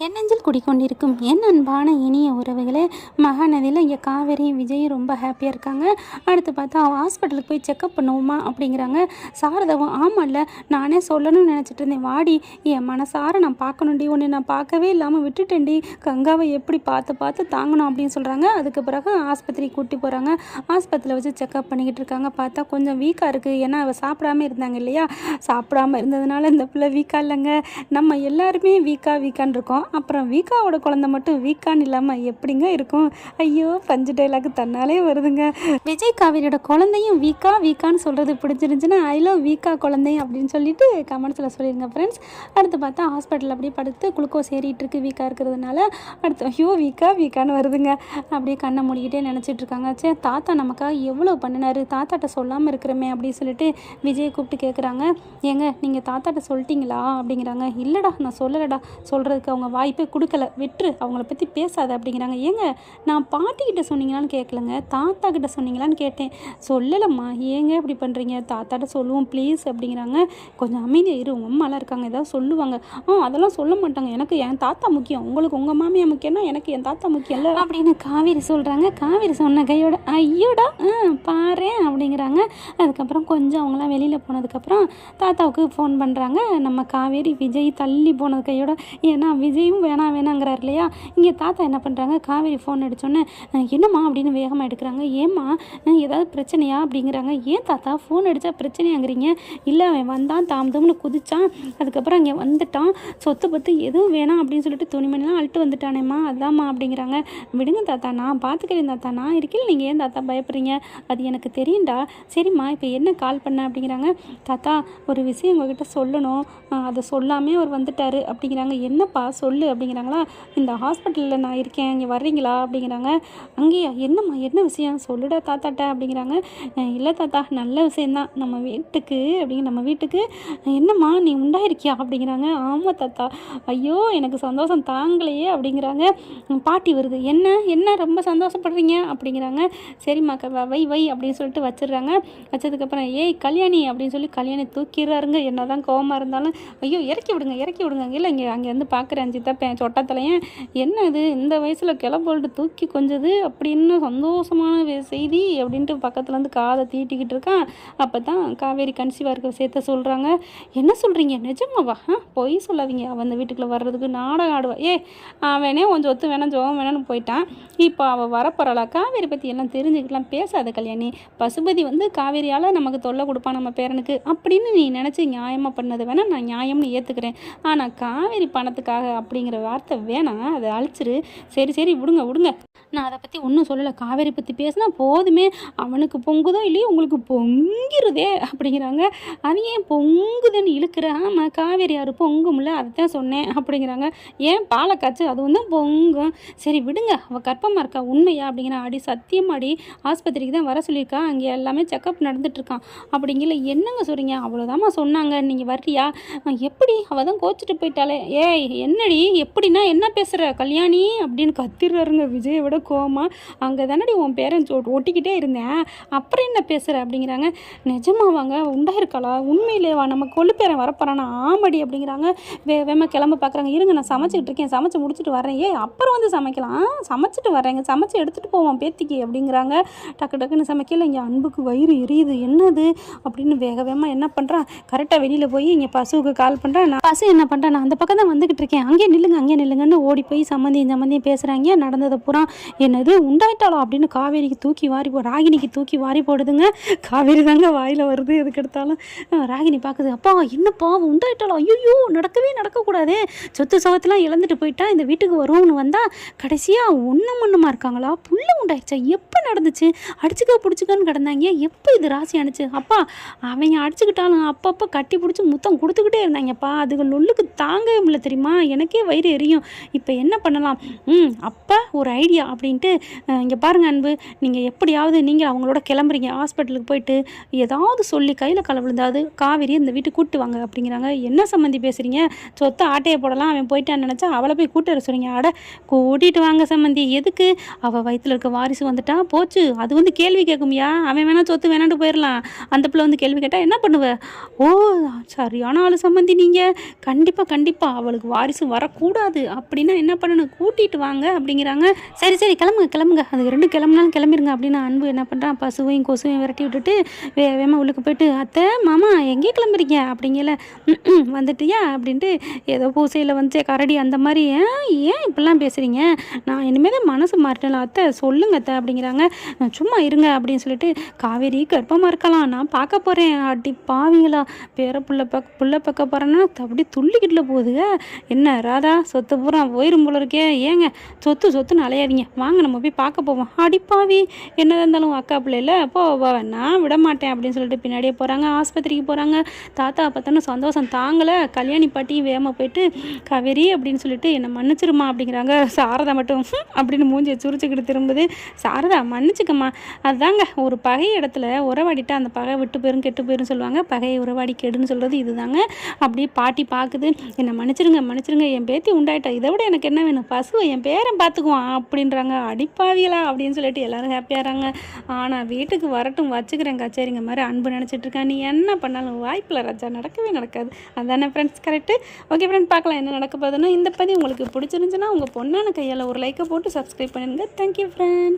என்னஞ்சல் குடிக்கொண்டிருக்கும் என் அன்பான இனிய உறவுகளே மகாநதியில் இங்கே காவேரி விஜய் ரொம்ப ஹாப்பியாக இருக்காங்க. அடுத்து பார்த்தா ஹாஸ்பிட்டலுக்கு போய் செக்கப் பண்ணுவோமா அப்படிங்கிறாங்க. சாரதாவும் ஆமாம்ல நானே சொல்லணும்னு நினச்சிட்டு இருந்தேன். வாடி என் மனசார நான் பார்க்கணுண்டி ஒன்று நான் பார்க்கவே இல்லாமல் விட்டுட்டேன்டி. கங்காவை எப்படி பார்த்து பார்த்து தாங்கணும் அப்படின்னு சொல்கிறாங்க அதுக்கு பிறகு ஆஸ்பத்திரி கூட்டி போகிறாங்க ஆஸ்பத்திரியில் வச்சு செக்கப் பண்ணிக்கிட்டு இருக்காங்க. பார்த்தா கொஞ்சம் வீக்காக இருக்குது ஏன்னா அவள் சாப்பிடாம இருந்தாங்க இல்லையா? சாப்பிடாம இருந்ததுனால இந்த பிள்ளை வீக்காக இல்லைங்க. நம்ம எல்லாருமே வீக்காக வீக்கான்னு இருக்கோம். அப்புறம் வீக்காவோட குழந்தை மட்டும் வீக்கான்னு இல்லாமல் எப்படிங்க இருக்கும்? ஐயோ பஞ்சு டைலாக் தன்னாலே வருதுங்க. விஜய் காவிரியோட குழந்தையும் வீக்கா வீக்கான்னு சொல்கிறது பிடிச்சிருந்துச்சுன்னா ஐ லவ் வீக்கா குழந்தை அப்படின்னு சொல்லிட்டு கமெண்ட்ஸில் சொல்லிடுங்க ஃப்ரெண்ட்ஸ் அடுத்து பார்த்தா ஹாஸ்பிட்டலில் அப்படியே படுத்து குளுக்கோஸ் ஏறிட்டு இருக்கு வீக்காக இருக்கிறதுனால. அடுத்து ஐயோ வீக்கா வீக்கான்னு வருதுங்க. அப்படியே கண்ணை மூடிக்கிட்டே நினச்சிட்டு இருக்காங்க. சே தாத்தா நமக்காக எவ்வளோ பண்ணினாரு? தாத்தாட்ட சொல்லாமல் இருக்கிறோமே அப்படின்னு சொல்லிட்டு விஜய் கூப்பிட்டு கேட்குறாங்க ஏங்க நீங்கள் தாத்தாட்ட சொல்லிட்டீங்களா? அப்படிங்கிறாங்க. இல்லைடா நான் சொல்லலடா. சொல்கிறதுக்கு அவங்க வாய்ப்பே கொடுக்கல. விட்டுரு அவங்கள பற்றி பேசாத அப்படிங்கிறாங்க. ஏங்க நான் பாட்டிக்கிட்ட சொன்னீங்களான்னு கேட்கலங்க தாத்தா கிட்ட சொன்னீங்களான்னு கேட்டேன். சொல்லலம்மா ஏங்க இப்படி பண்ணுறீங்க தாத்தாட்ட சொல்லுவோம் ப்ளீஸ் அப்படிங்கிறாங்க. கொஞ்சம் அமைதியாக இரு உங்கள் அம்மாலாம் இருக்காங்க ஏதாவது சொல்லுவாங்க. ஆ அதெல்லாம் சொல்ல மாட்டாங்க. எனக்கு என் தாத்தா முக்கியம். உங்களுக்கு உங்கள் மாமியா முக்கியம்னா எனக்கு என் தாத்தா முக்கியம் இல்லை. அப்படின்னு காவேரி சொல்கிறாங்க காவேரி சொன்ன கையோட ஐயோடா ஆ பாரு அப்படிங்கிறாங்க. அதுக்கப்புறம் கொஞ்சம் அவங்களாம் வெளியில் போனதுக்கப்புறம் தாத்தாவுக்கு ஃபோன் பண்ணுறாங்க நம்ம காவேரி விஜய் தள்ளி போனது கையோட. ஏன்னா விஜய் விஜயும் வேணாம் வேணாங்கிறார் இல்லையா? இங்கே தாத்தா என்ன பண்ணுறாங்க காவேரி ஃபோன் அடித்தோன்னே என்னம்மா? அப்படின்னு வேகமாக எடுக்கிறாங்க. ஏம்மா ஏதாவது பிரச்சனையா? அப்படிங்கிறாங்க. ஏன் தாத்தா? ஃபோன் அடித்தா பிரச்சனையாங்கிறீங்க. இல்லை அவன் வந்தான் தாமதம்னு குதிச்சான். அதுக்கப்புறம் அங்கே வந்துட்டான். சொத்து பத்து எதுவும் வேணாம் அப்படின்னு சொல்லிட்டு துணிமணிலாம் அழுட்டு வந்துட்டானேம்மா. அதாம்மா அப்படிங்கிறாங்க. விடுங்க தாத்தா நான் பார்த்துக்கிறேன் தாத்தா. நான் இருக்கேன். நீங்கள் ஏன் தாத்தா பயப்படுறீங்க? அது எனக்கு தெரியும்டா. சரிம்மா இப்போ என்ன கால் பண்ண? அப்படிங்கிறாங்க. தாத்தா ஒரு விஷயம் உங்ககிட்ட சொல்லணும். அதை சொல்லாமே அவர் வந்துட்டாரு. அப்படிங்கிறாங்க. என்னப்பா சொல்லு அப்படிங்கிறாங்களா? இந்த ஹாஸ்பிட்டலில் நான் இருக்கேன் இங்கே வர்றீங்களா? அப்படிங்கிறாங்க. அங்கேயா? என்னம்மா என்ன விஷயம்? சொல்லுடா தாத்தாட்ட அப்படிங்கிறாங்க. இல்லை தாத்தா நல்ல விஷயந்தான் நம்ம வீட்டுக்கு அப்படிங்க நம்ம வீட்டுக்கு என்னம்மா நீ உண்டாயிருக்கியா? அப்படிங்கிறாங்க. ஆமாம் தாத்தா. ஐயோ எனக்கு சந்தோஷம் தாங்கலையே அப்படிங்கிறாங்க. பாட்டி வருது. என்ன? என்ன ரொம்ப சந்தோஷப்படுறீங்க? அப்படிங்கிறாங்க. சரிம்மா க- வை வை அப்படின்னு சொல்லிட்டு வச்சிடுறாங்க. வச்சதுக்கப்புறம் ஏய் கல்யாணி அப்படின்னு சொல்லி கல்யாணி தூக்கிடுறாருங்க. என்ன தான் கோவமாக இருந்தாலும் ஐயோ இறக்கி விடுங்க இறக்கி விடுங்க. இல்லை இங்கே அங்கேருந்து பார்க்குறேன் சித்தப்பேன் சொட்டத்தலையன். என்ன இது இந்த வயசில் கிளப்போல்ட்டு தூக்கி கொஞ்சது? அப்படின்னு சந்தோஷமான செய்தி அப்படின்ட்டு பக்கத்துலேருந்து காதை தீட்டிக்கிட்டு இருக்கான். அப்போ தான் காவேரி கன்சீவாக இருக்க சேர்த்த சொல்கிறாங்க என்ன சொல்கிறீங்க நிஜமாவா? ஆ பொய் சொல்லாதீங்க. அவன் அந்த வீட்டுக்குள்ளே வர்றதுக்கு நாடகம் ஆடுவா. ஏ அவனே கொஞ்சம் ஒத்து வேணாம் ஜோகம் வேணாம்னு போயிட்டான். இப்போ அவள் வரப்போறாளா? காவேரி பற்றி எல்லாம் தெரிஞ்சுக்கலாம். பேசாத கல்யாணி. பசுபதி வந்து காவேரியால் நமக்கு தொல்லை கொடுப்பான் நம்ம பேரனுக்கு. அப்படின்னு நீ நினச்சி நியாயமாக பண்ணது வேணால் நான் நியாயம்னு ஏற்றுக்கிறேன் ஆனால் காவேரி பணத்துக்காக அப்படிங்கிற வார்த்தை வேணாம் அதை அழிச்சிரு. சரி சரி விடுங்க விடுங்க. நான் அதை பற்றி ஒன்றும் சொல்லலை. காவேரி பற்றி பேசினா போதுமே. அவனுக்கு பொங்குதோ இல்லையோ உங்களுக்கு பொங்கிருதே அப்படிங்கிறாங்க. அது ஏன் பொங்குதுன்னு இழுக்கிற? ஆமாம் காவேரி யார் பொங்கும்ல அதை தான் சொன்னேன் அப்படிங்கிறாங்க. ஏன் பாலை காய்ச்சு அது வந்து பொங்கும். சரி விடுங்க. அவள் கற்பமாக இருக்கா? உண்மையா அப்படிங்கிற. அடி சத்தியமாடி ஆஸ்பத்திரிக்கு தான் வர சொல்லியிருக்கா. அங்கே எல்லாமே செக்கப் நடந்துட்டுருக்கான் அப்படிங்கல என்னங்க சொல்கிறீங்க அவ்வளோதாம்மா சொன்னாங்க. நீங்கள் வர்றியா? எப்படி? அவள் தான் கோச்சிட்டு போயிட்டாலே ஏய் என்னடி? எப்படின்னா என்ன பேசுகிற கல்யாணி அப்படின்னு கத்திடுறாருங்க விஜய் விட கோமா அங்கே தானடி உன் பேரன் சொ- ஒட்டிக்கிட்டே இருந்தேன். அப்புறம் என்ன பேசுகிற அப்படிங்கிறாங்க. நிஜமாவாங்க உண்டாயிருக்காளா? உண்மையிலேவா? நம்ம கொள்ளு பேரன் வரப்போறானா? ஆமடி அப்படிங்கிறாங்க. வே வேமா கிளம்ப பார்க்குறாங்க இருங்க நான் சமைச்சிக்கிட்டு இருக்கேன். சமைச்சு முடிச்சுட்டு வரேன் ஏய் அப்புறம் வந்து சமைக்கலாம். சமைச்சிட்டு வரேங்க சமைச்சு எடுத்துகிட்டு போவோம் பேத்திக்கு அப்படிங்கிறாங்க. டக்கு டக்குன்னு சமைக்கல. இங்கே அன்புக்கு வயிறு எரியுது. என்னது? அப்படின்னு வேக வேகமாக என்ன பண்ணுறான் கரெக்டாக வெளியில் போய் இங்கே பசுவுக்கு கால் பண்ணுறேன் நான் பசு என்ன பண்ணுறேன் நான் அந்த பக்கம் தான் வந்துக்கிட்டு இருக்கேன். அங்கேயே நில்லுங்க அங்கேயே நில்லுங்கன்னு ஓடி போய் சம்மந்தியும் சம்மந்தியும் பேசுகிறாங்க நடந்ததை பூரா என்னது உண்டாயிட்டாளோ அப்படின்னு காவேரிக்கு தூக்கி வாரி போ ராகினிக்கு தூக்கி வாரி போடுதுங்க. காவேரி தாங்க வாயில் வருது எதுக்கு எடுத்தாலும். ராகினி பார்க்குது அப்பா என்னப்பா உண்டாயிட்டாளோ? ஐயோ நடக்கவே நடக்கக்கூடாதே. சொத்து சவத்தெலாம் இழந்துட்டு போயிட்டா இந்த வீட்டுக்கு வருவோம்னு வந்தால் கடைசியாக ஒன்றும் ஒன்றுமா இருக்காங்களா? புள்ள உண்டாயிடுச்சா? எப்போ நடந்துச்சு? அடிச்சுக்க பிடிச்சிக்கன்னு கிடந்தாங்க. எப்போ இது ராசி அனுச்சு? அப்பா அவங்க அடிச்சுக்கிட்டாலும் அப்பப்போ கட்டி பிடிச்சி முத்தம் கொடுத்துக்கிட்டே இருந்தாங்கப்பா. அதுகள் லொல்லுக்கு தாங்கவே முடியல தெரியுமா? எனக்கே வயிறு எரியும். இப்போ என்ன பண்ணலாம்? ம் அப்போ ஒரு ஐடியா. அப்படின்ட்டு இங்கே பாருங்க அன்பு நீங்கள் எப்படியாவது நீங்கள் அவங்களோட கிளம்புறீங்க ஹாஸ்பிட்டலுக்கு போயிட்டு ஏதாவது சொல்லி கையில் கல விழுந்தாது காவேரி இந்த வீட்டுக்கு கூட்டு வாங்க அப்படிங்கிறாங்க. என்ன சம்மந்தி பேசுகிறீங்க சொத்தை ஆட்டையை போடலாம் அவன் போயிட்டான்னு நினச்சா அவளை போய் கூட்டு வர சொல்கிறீங்க அட கூட்டிகிட்டு வாங்க சம்மந்தி எதுக்கு? அவள் வயிற்றில் இருக்க வாரிசு வந்துட்டா போச்சு. அது வந்து கேள்வி கேட்கும்யா? அவன் வேணால் சொத்து வேணாண்டு போயிடலாம் அந்த பிள்ளை வந்து கேள்வி கேட்டால் என்ன பண்ணுவ? ஓ சரியான ஆள் சம்மந்தி நீங்கள் கண்டிப்பாக கண்டிப்பாக அவளுக்கு வாரிசு வரக்கூடாது. அப்படின்னா என்ன பண்ணணும்? கூட்டிகிட்டு வாங்க அப்படிங்கிறாங்க. சரி சரி சரி கிளம்புங்க கிளம்புங்க. அது ரெண்டு கிளம்புனாலும் கிளம்பிருங்க அப்படின்னு அன்பு என்ன பண்ணுறான் பசுவையும் கொசுவையும் விரட்டி விட்டுட்டு வே வேமா உள்ளுக்கு போயிட்டு அத்தை மாமா எங்கே கிளம்புறீங்க? அப்படிங்கல. வந்துட்டியா? அப்படின்ட்டு ஏதோ பூசையில் வந்து கரடி அந்த மாதிரி ஏன் ஏன் இப்படிலாம் பேசுகிறீங்க நான் இனிமேல் தான் மனசு மாறிட்டேன் அத்தை. சொல்லுங்க அத்தை அப்படிங்கிறாங்க. சும்மா இருங்க அப்படின்னு சொல்லிட்டு காவேரி கர்ப்பமாக இருக்கலாம். நான் பார்க்க போகிறேன் அடி பாவிங்களா பேர புள்ள பக்க புள்ள பக்க போகிறேன்னா அப்படி துள்ளிக்கிட்டுல போகுதுங்க என்ன ராதா சொத்து பூரா போயிரும் போல இருக்கே. ஏங்க சொத்து சொத்துன்னு அலையாதீங்க. வாங்க நம்ம போய் பார்க்க போவோம். அடிப்பாவி என்னதாக இருந்தாலும் அக்கா பிள்ளைல போ நான் விட மாட்டேன் அப்படின்னு சொல்லிட்டு பின்னாடியே போகிறாங்க ஆஸ்பத்திரிக்கு போகிறாங்க தாத்தா பார்த்தோன்னு சந்தோஷம் தாங்கலை கல்யாணி பாட்டியும் வேகமாக போயிட்டு காவேரி அப்படின்னு சொல்லிட்டு என்னை மன்னிச்சிருமா அப்படிங்கிறாங்க. சாரதா மட்டும் அப்படின்னு மூஞ்சியை சுரிச்சுக்கிட்டு திரும்புது. சாரதா மன்னிச்சுக்கம்மா. அதுதாங்க ஒரு பகை இடத்துல உறவாடிட்டா அந்த பகை விட்டு போயிரும் கெட்டு போயிரும் சொல்லுவாங்க. பகையை உறவாடி கெடுன்னு சொல்கிறது இதுதாங்க. அப்படியே பாட்டி பார்க்குது என்னை மன்னிச்சிருங்க மன்னிச்சிருங்க என் பேத்தி உண்டாயிட்டா இதை விட எனக்கு என்ன வேணும்? பசுவை என் பேரன் பார்த்துக்குவான் பண்ணுறாங்க அடிப்பாவியலா அப்படின்னு சொல்லிட்டு எல்லாரும் ஹாப்பியாகிறாங்க ஆனால் வீட்டுக்கு வரட்டும் வச்சுக்கிறேன் கச்சேரிங்க மாதிரி அன்பு நினச்சிட்டு இருக்கேன். நீ என்ன பண்ணாலும் வாய்ப்பில் ராஜா நடக்கவே நடக்காது. அதானே ஃப்ரெண்ட்ஸ் கரெக்டு ஓகே ஃப்ரெண்ட் பார்க்கலாம் என்ன நடக்க போகுதுன்னா. இந்த பதிவு உங்களுக்கு பிடிச்சிருந்துச்சுன்னா உங்கள் பொண்ணான கையால் ஒரு லைக்கை போட்டு சப்ஸ்கிரைப் பண்ணிடுங்க. Thank you friend